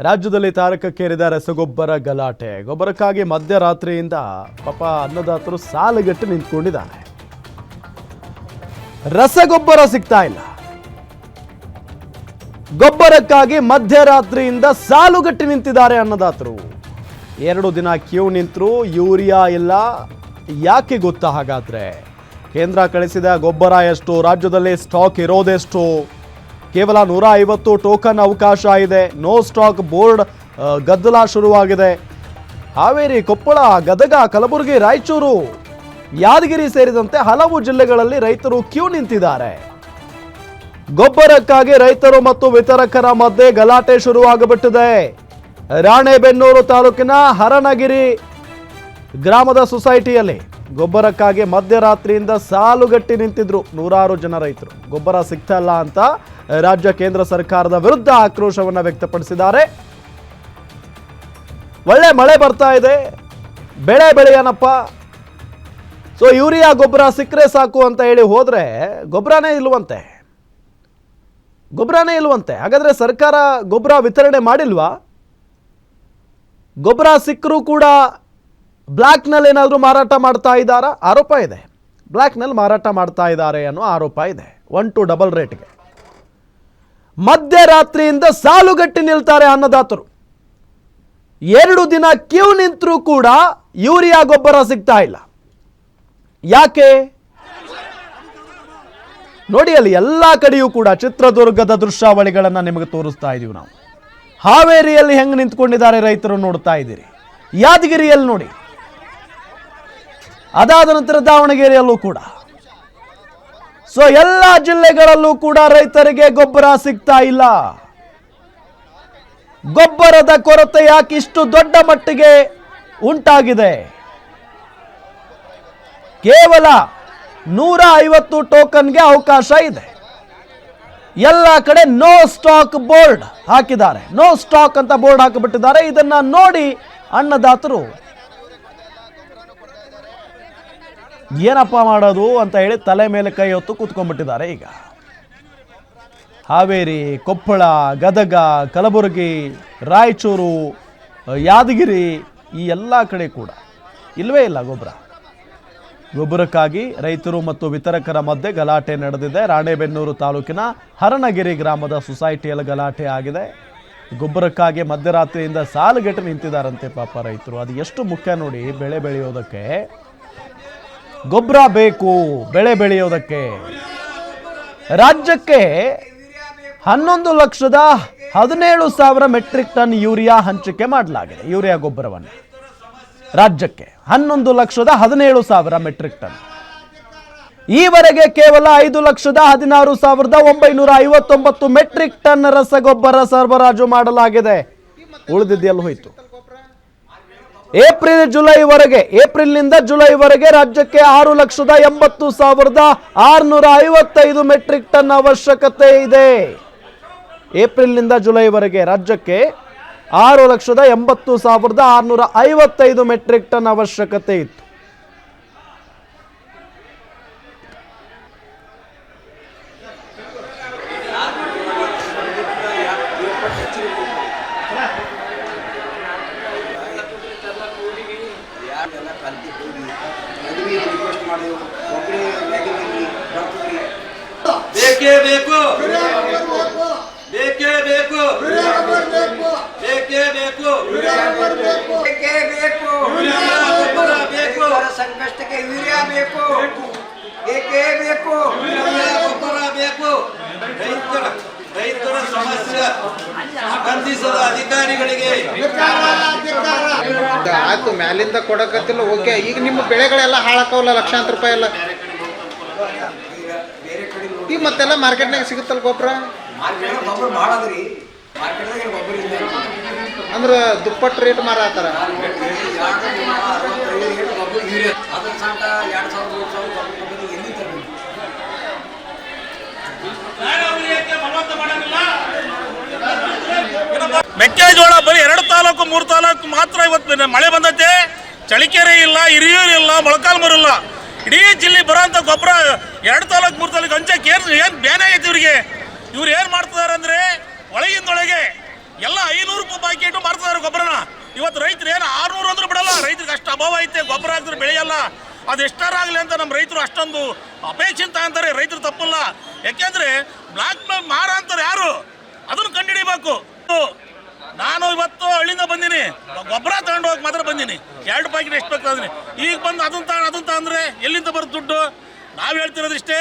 ರಾಜ್ಯದಲ್ಲಿ ತಾರಕಕ್ಕೇರಿದ ರಸಗೊಬ್ಬರ ಗಲಾಟೆ. ಗೊಬ್ಬರಕ್ಕಾಗಿ ಮಧ್ಯರಾತ್ರಿಯಿಂದ ಪಾಪ ಅನ್ನದಾತರು ಸಾಲುಗಟ್ಟಿ ನಿಂತ್ಕೊಂಡಿದ್ದಾರೆ. ರಸಗೊಬ್ಬರ ಸಿಗ್ತಾ ಇಲ್ಲ. ಗೊಬ್ಬರಕ್ಕಾಗಿ ಮಧ್ಯರಾತ್ರಿಯಿಂದ ಸಾಲುಗಟ್ಟಿ ನಿಂತಿದ್ದಾರೆ ಅನ್ನದಾತರು. ಎರಡು ದಿನ ಕ್ಯೂ ನಿಂತರು, ಯೂರಿಯಾ ಇಲ್ಲ. ಯಾಕೆ ಗೊತ್ತಾ ಹಾಗಾದ್ರೆ? ಕೇಂದ್ರ ಕಳಿಸಿದ ಗೊಬ್ಬರ ಎಷ್ಟು? ರಾಜ್ಯದಲ್ಲಿ ಸ್ಟಾಕ್ ಇರೋದೆಷ್ಟು? ಕೇವಲ ನೂರ ಐವತ್ತು ಟೋಕನ್ ಅವಕಾಶ ಇದೆ. ನೋ ಸ್ಟಾಕ್ ಬೋರ್ಡ್ ಗದ್ದಲ ಶುರುವಾಗಿದೆ. ಹಾವೇರಿ, ಕೊಪ್ಪಳ, ಗದಗ, ಕಲಬುರಗಿ, ರಾಯಚೂರು, ಯಾದಗಿರಿ ಸೇರಿದಂತೆ ಹಲವು ಜಿಲ್ಲೆಗಳಲ್ಲಿ ರೈತರು ಕ್ಯೂ ನಿಂತಿದ್ದಾರೆ. ಗೊಬ್ಬರಕ್ಕಾಗಿ ರೈತರು ಮತ್ತು ವಿತರಕರ ಮಧ್ಯೆ ಗಲಾಟೆ ಶುರುವಾಗಬಿಟ್ಟಿದೆ. ರಾಣೆಬೆನ್ನೂರು ತಾಲೂಕಿನ ಹರನಗಿರಿ ಗ್ರಾಮದ ಸೊಸೈಟಿಯಲ್ಲಿ ಗೊಬ್ಬರಕ್ಕಾಗಿ ಮಧ್ಯರಾತ್ರಿಯಿಂದ ಸಾಲುಗಟ್ಟಿ ನಿಂತಿದ್ರು ನೂರಾರು ಜನ ರೈತರು. ಗೊಬ್ಬರ ಸಿಗ್ತಾ ಇಲ್ಲ ಅಂತ ರಾಜ್ಯ ಕೇಂದ್ರ ಸರ್ಕಾರದ ವಿರುದ್ಧ ಆಕ್ರೋಶವನ್ನು ವ್ಯಕ್ತಪಡಿಸಿದ್ದಾರೆ. ಒಳ್ಳೆ ಮಳೆ ಬರ್ತಾ ಇದೆ. ಬೆಳೆ ಬೆಳೆಯನಪ್ಪ. ಸೊ ಯೂರಿಯಾ ಗೊಬ್ಬರ ಸಿಕ್ಕರೆ ಸಾಕು ಅಂತ ಹೇಳಿ ಹೋದರೆ ಗೊಬ್ಬರನೇ ಇಲ್ವಂತೆ. ಗೊಬ್ಬರನೇ ಇಲ್ವಂತೆ. ಹಾಗಾದ್ರೆ ಸರ್ಕಾರ ಗೊಬ್ಬರ ವಿತರಣೆ ಮಾಡಿಲ್ವಾ? ಗೊಬ್ಬರ ಸಿಕ್ಕರೂ ಕೂಡ ಬ್ಲ್ಯಾಕ್ನಲ್ಲಿ ಏನಾದರೂ ಮಾರಾಟ ಮಾಡ್ತಾ ಇದ್ದಾರಾ? ಆರೋಪ ಇದೆ. ಬ್ಲ್ಯಾಕ್ನಲ್ಲಿ ಮಾರಾಟ ಮಾಡ್ತಾ ಇದ್ದಾರೆ ಅನ್ನೋ ಆರೋಪ ಇದೆ. ಒನ್ ಟು ಡಬಲ್ ರೇಟ್ಗೆ ಮಧ್ಯರಾತ್ರಿಯಿಂದ ಸಾಲುಗಟ್ಟಿ ನಿಲ್ತಾರೆ ಅನ್ನದಾತರು. ಎರಡು ದಿನ ಕ್ಯೂ ನಿಂತರೂ ಕೂಡ ಯೂರಿಯಾ ಗೊಬ್ಬರ ಸಿಗ್ತಾ ಇಲ್ಲ. ಯಾಕೆ? ನೋಡಿ ಅಲ್ಲಿ ಎಲ್ಲ ಕಡೆಯೂ ಕೂಡ ಚಿತ್ರದುರ್ಗದ ದೃಶ್ಯಾವಳಿಗಳನ್ನು ನಿಮಗೆ ತೋರಿಸ್ತಾ ಇದೀವಿ ನಾವು. ಹಾವೇರಿಯಲ್ಲಿ ಹೆಂಗೆ ನಿಂತ್ಕೊಂಡಿದ್ದಾರೆ ರೈತರು ನೋಡ್ತಾ ಇದ್ದೀರಿ. ಯಾದಗಿರಿಯಲ್ಲಿ ನೋಡಿ. ಅದಾದ ನಂತರ ದಾವಣಗೆರೆಯಲ್ಲೂ ಕೂಡ. ಸೊ ಎಲ್ಲ ಜಿಲ್ಲೆಗಳಲ್ಲೂ ಕೂಡ ರೈತರಿಗೆ ಗೊಬ್ಬರ ಸಿಗ್ತಾ ಇಲ್ಲ. ಗೊಬ್ಬರದ ಕೊರತೆ ಯಾಕೆ ಇಷ್ಟು ದೊಡ್ಡ ಮಟ್ಟಿಗೆ ಉಂಟಾಗಿದೆ. ಕೇವಲ ನೂರ ಐವತ್ತು ಟೋಕನ್ಗೆ ಅವಕಾಶ ಇದೆ. ಎಲ್ಲ ಕಡೆ ನೋ ಸ್ಟಾಕ್ ಬೋರ್ಡ್ ಹಾಕಿದ್ದಾರೆ. ನೋ ಸ್ಟಾಕ್ ಅಂತ ಬೋರ್ಡ್ ಹಾಕಿಬಿಟ್ಟಿದ್ದಾರೆ. ಇದನ್ನ ನೋಡಿ ಅನ್ನದಾತರು ಏನಪ್ಪ ಮಾಡೋದು ಅಂತ ಹೇಳಿ ತಲೆ ಮೇಲೆ ಕೈ ಹೊತ್ತು ಕೂತ್ಕೊಂಡ್ಬಿಟ್ಟಿದ್ದಾರೆ ಈಗ. ಹಾವೇರಿ, ಕೊಪ್ಪಳ, ಗದಗ, ಕಲಬುರಗಿ, ರಾಯಚೂರು ಯಾದಗಿರಿ ಈ ಎಲ್ಲ ಕಡೆ ಕೂಡ. ಇಲ್ಲವೇ ಇಲ್ಲ ಗೊಬ್ಬರ. ಗೊಬ್ಬರಕ್ಕಾಗಿ ರೈತರು ಮತ್ತು ವಿತರಕರ ಮಧ್ಯೆ ಗಲಾಟೆ ನಡೆದಿದೆ. ರಾಣೆಬೆನ್ನೂರು ತಾಲೂಕಿನ ಹರಣಗಿರಿ ಗ್ರಾಮದ ಸೊಸೈಟಿಯಲ್ಲಿ ಗಲಾಟೆ ಆಗಿದೆ. ಗೊಬ್ಬರಕ್ಕಾಗಿ ಮಧ್ಯರಾತ್ರಿಯಿಂದ ಸಾಲುಗಟ್ಟು ನಿಂತಿದ್ದಾರಂತೆ ಪಾಪ ರೈತರು. ಅದು ಎಷ್ಟು ಮುಖ್ಯ ನೋಡಿ ಬೆಳೆ ಬೆಳೆಯೋದಕ್ಕೆ. ಗೊಬ್ಬರ ಬೇಕು ಬೆಳೆ ಬೆಳೆಯೋದಕ್ಕೆ. ರಾಜ್ಯಕ್ಕೆ ಹನ್ನೊಂದು ಲಕ್ಷದ ಹದಿನೇಳು ಸಾವಿರ ಮೆಟ್ರಿಕ್ ಟನ್ ಯೂರಿಯಾ ಹಂಚಿಕೆ ಮಾಡಲಾಗಿದೆ, ಯೂರಿಯಾ ಗೊಬ್ಬರವನ್ನು. ರಾಜ್ಯಕ್ಕೆ ಹನ್ನೊಂದು ಲಕ್ಷದ ಹದಿನೇಳು ಸಾವಿರ ಮೆಟ್ರಿಕ್ ಟನ್. ಈವರೆಗೆ ಕೇವಲ ಐದು ಲಕ್ಷದ ಹದಿನಾರು ಸಾವಿರದ ಒಂಬೈನೂರ ಐವತ್ತೊಂಬತ್ತು ಮೆಟ್ರಿಕ್ ಟನ್ ರಸಗೊಬ್ಬರ ಸರಬರಾಜು ಮಾಡಲಾಗಿದೆ. ಉಳಿದಿದ್ದೆಲ್ಲ ಹೋಯಿತು. ಏಪ್ರಿಲ್ ಜುಲೈವರೆಗೆ ಏಪ್ರಿಲ್ನಿಂದ ಜುಲೈವರೆಗೆ ರಾಜ್ಯಕ್ಕೆ ಆರು ಲಕ್ಷದ ಎಂಬತ್ತು ಸಾವಿರದ ಆರುನೂರ ಐವತ್ತೈದು ಮೆಟ್ರಿಕ್ ಟನ್ ಅವಶ್ಯಕತೆ ಇದೆ. ಏಪ್ರಿಲ್ನಿಂದ ಜುಲೈವರೆಗೆ ರಾಜ್ಯಕ್ಕೆ ಆರು ಲಕ್ಷದ ಎಂಬತ್ತು ಸಾವಿರದ ಆರುನೂರ ಐವತ್ತೈದು ಮೆಟ್ರಿಕ್ ಟನ್ ಅವಶ್ಯಕತೆ ಇತ್ತು. ಬೇಕೇ ಬೇಕು. ಬೇಕೇ ಬೇಕು. ಬೇಕೇ ಬೇಕು. ಬೇಕೇ ಬೇಕು. ಗೊಬ್ಬರ ಬೇಕು. ರೈತರ ಸಂಕಷ್ಟಕ್ಕೆ ಯೂರಿಯ ಬೇಕು. ಬೇಕೇ ಬೇಕು. ಗೊಬ್ಬರ ಬೇಕು. ರೈತರ ರೈತರ ಸಮಸ್ಯೆ. ಸ್ಪಂದಿಸದ ಅಧಿಕಾರಿಗಳಿಗೆ. ಆಯ್ತು ಮ್ಯಾಲಿಂದ ಕೊಡಕತ್ತಿಲ್ಲ. ಓಕೆ ಈಗ ನಿಮ್ಮ ಬೆಳೆಗಳೆಲ್ಲ ಹಾಳಾಕವಲ್ಲ ಲಕ್ಷಾಂತರ ರೂಪಾಯಿ ಎಲ್ಲ? ಈಗ ಮತ್ತೆಲ್ಲ ಮಾರ್ಕೆಟ್ನಾಗ ಸಿಗುತ್ತಲ್ಲ ಗೊಬ್ಬರ ಅದ್ರಿ ದುಪ್ಪಟ್ಟು ರೇಟ್ ಮಾರಾತಾರ ಮೆಕ್ಕೆಜೋಳ ಬರೀ ಎರಡು ತಾಲೂಕು ಮೂರು ತಾಲೂಕು ಮಾತ್ರ ಇವತ್ತು ಮಳೆ ಬಂದೈತೆ. ಚಳಿಕೆರೆ ಇಲ್ಲ ಹಿರಿಯೂರು ಇಲ್ಲ ಮೊಳಕಾಲ್ಮೂರು ಇಲ್ಲ. ಇಡೀ ಜಿಲ್ಲೆ ಬರೋಂಥ ಗೊಬ್ಬರ ಎರಡು ತಾಲೂಕು ಮೂರು ತಾಲೂಕು ಹಂಚಕ್ಕೆ ಏನು ಏನು ಬೇನೆ ಆಗೈತೆ ಇವ್ರಿಗೆ ಇವ್ರು ಏನು ಮಾಡ್ತಿದಾರೆ ಅಂದರೆ ಒಳಗಿಂದೊಳಗೆ ಎಲ್ಲ ಐನೂರು ಬಾಕಿ ಇಟ್ಟು ಮಾರ್ತಾರೆ ಗೊಬ್ಬರನ. ಇವತ್ತು ರೈತರು ಏನು ಆರ್ನೂರು ಅಂದ್ರೆ ಬಿಡಲ್ಲ. ರೈತರಿಗೆ ಅಷ್ಟು ಅಭಾವ ಐತೆ, ಗೊಬ್ಬರ ಹಾಕಿದ್ರೆ ಬೆಳೆಯಲ್ಲ. ಅದು ಎಷ್ಟಾರಾಗಲಿ ಅಂತ ನಮ್ಮ ರೈತರು ಅಷ್ಟೊಂದು ಅಪೇಕ್ಷೆ ಅಂತಾರೆ. ರೈತರು ತಪ್ಪಲ್ಲ. ಯಾಕೆಂದ್ರೆ ಬ್ಲಾಕ್ ಮಾರ ಅಂತಾರೆ ಯಾರು? ಅದನ್ನು ಕಂಡುಹಿಡಿಬೇಕು. ನಾನು ಇವತ್ತು ಹಳ್ಳಿಂದ ಬಂದೀನಿ. ಗೊಬ್ಬರ ತಗೊಂಡು ಹೋಗಿ ಮಾತ್ರ ಬಂದೀನಿ. ಎರಡು ಪ್ಯಾಕೆಟ್ ಎಷ್ಟು ಬೇಕು ಈಗ ಬಂದು ಅದನ್ನ ತಗೊಂಡು ಅದನ್ನ ತಗೊಂಡ್ರೆ ಎಲ್ಲಿಂದ ಬರುತ್ತೆ ದುಡ್ಡು? ನಾವು ಹೇಳ್ತಿರೋದಿಷ್ಟೇ.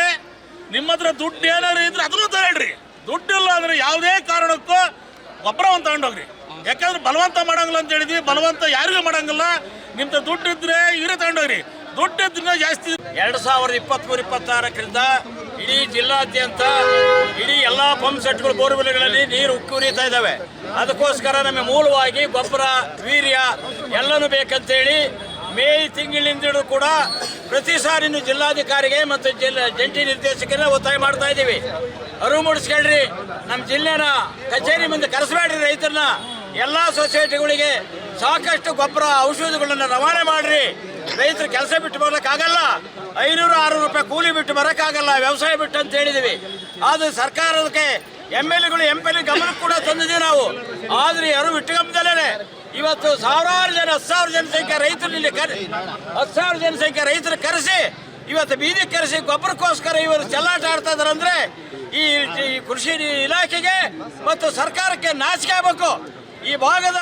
ನಿಮ್ಮ ಹತ್ರ ದುಡ್ಡು ಏನಾದ್ರು ಇದ್ರೆ ಅದನ್ನು ತಗೊಳ್ರಿ. ದುಡ್ಡು ಇಲ್ಲ ಅಂದ್ರೆ ಯಾವುದೇ ಕಾರಣಕ್ಕೂ ಗೊಬ್ಬರವನ್ನು ತಗೊಂಡೋಗ್ರಿ ಯಾಕಂದ್ರೆ ಬಲವಂತ ಮಾಡಂಗಿಲ್ಲ ಅಂತ ಹೇಳಿದ್ವಿ. ಬಲವಂತ ಯಾರಿಗೂ ಮಾಡಂಗಿಲ್ಲ. ನಿಮ್ದು ದುಡ್ಡು ಇದ್ರೆ ಇವರೇ ತಗೊಂಡೋಗ್ರಿ. ದುಡ್ಡು ಇದ್ರೆ ಜಾಸ್ತಿ. ಎರಡು ಸಾವಿರದ ಇಪ್ಪತ್ತ್ಮೂರು ಇಪ್ಪತ್ತಾರಕ್ಕಿಂತ ಇಡೀ ಜಿಲ್ಲಾದ್ಯಂತ, ಇಡೀ ಎಲ್ಲ ಪಂಪ್ ಸೆಟ್ಗಳು, ಬೋರ್ವೆಲ್ಗಳಲ್ಲಿ ನೀರು ಉಕ್ಕುರಿತಾ ಇದ್ದಾವೆ. ಅದಕ್ಕೋಸ್ಕರ ನಮಗೆ ಮೂಲವಾಗಿ ಗೊಬ್ಬರ, ವೀರ್ಯ ಎಲ್ಲನೂ ಬೇಕಂತೇಳಿ ಮೇ ತಿಂಗಳಿನಿಂದ ಕೂಡ ಪ್ರತಿ ಸಾರಿನೂ ಜಿಲ್ಲಾಧಿಕಾರಿಗೆ ಮತ್ತು ಜಿಲ್ಲಾ ಜಂಟಿ ನಿರ್ದೇಶಕರಿಗೆ ಒತ್ತಾಯ ಮಾಡ್ತಾ ಇದ್ದೀವಿ. ಅರಿವು ಮೂಡಿಸ್ಕೊಳ್ರಿ. ನಮ್ಮ ಜಿಲ್ಲೆನ ಕಚೇರಿ ಮುಂದೆ ಕರೆಸಬೇಡ್ರಿ ರೈತರನ್ನ. ಎಲ್ಲ ಸೊಸೈಟಿಗಳಿಗೆ ಸಾಕಷ್ಟು ಗೊಬ್ಬರ, ಔಷಧಿಗಳನ್ನು ರವಾನೆ ಮಾಡ್ರಿ. ರೈತರು ಕೆಲಸ ಬಿಟ್ಟು ಬರೋಕ್ಕಾಗಲ್ಲ. ಐನೂರು ಆರು ರೂಪಾಯಿ ಕೂಲಿ ಬಿಟ್ಟು ಬರೋಕ್ಕಾಗಲ್ಲ. ವ್ಯವಸಾಯ ಬಿಟ್ಟು ಅಂತ ಹೇಳಿದೀವಿ. ಆದ್ರೆ ಸರ್ಕಾರಕ್ಕೆ ಎಂ ಎಲ್ ಎಗಳು, ಎಂ ಎಲ್ ಎ ಗಮನಕ್ಕೆ ಕೂಡ ತಂದಿದ್ದೀವಿ ನಾವು. ಆದ್ರೆ ಯಾರು ಇಟ್ಟುಕೊಂಬದಲ್ಲೇ ಇವತ್ತು ಸಾವಿರಾರು ಜನ, ಹತ್ತು ಸಾವಿರ ಜನಸಂಖ್ಯೆ ರೈತರು ಇಲ್ಲಿ ಕರೆ, ಹತ್ತು ಸಾವಿರ ಜನಸಂಖ್ಯೆ ರೈತರು ಕರೆಸಿ, ಇವತ್ತು ಬೀದಿ ಕರೆಸಿ ಗೊಬ್ಬರಕ್ಕೋಸ್ಕರ ಇವರು ಚೆಲ್ಲಾಟ ಆಡ್ತಾ ಇದಾರೆ ಅಂದ್ರೆ ಈ ಕೃಷಿ ಇಲಾಖೆಗೆ ಮತ್ತು ಸರ್ಕಾರಕ್ಕೆ ನಾಚಿಕೆ ಆಗಬೇಕು. ಈ ಭಾಗದ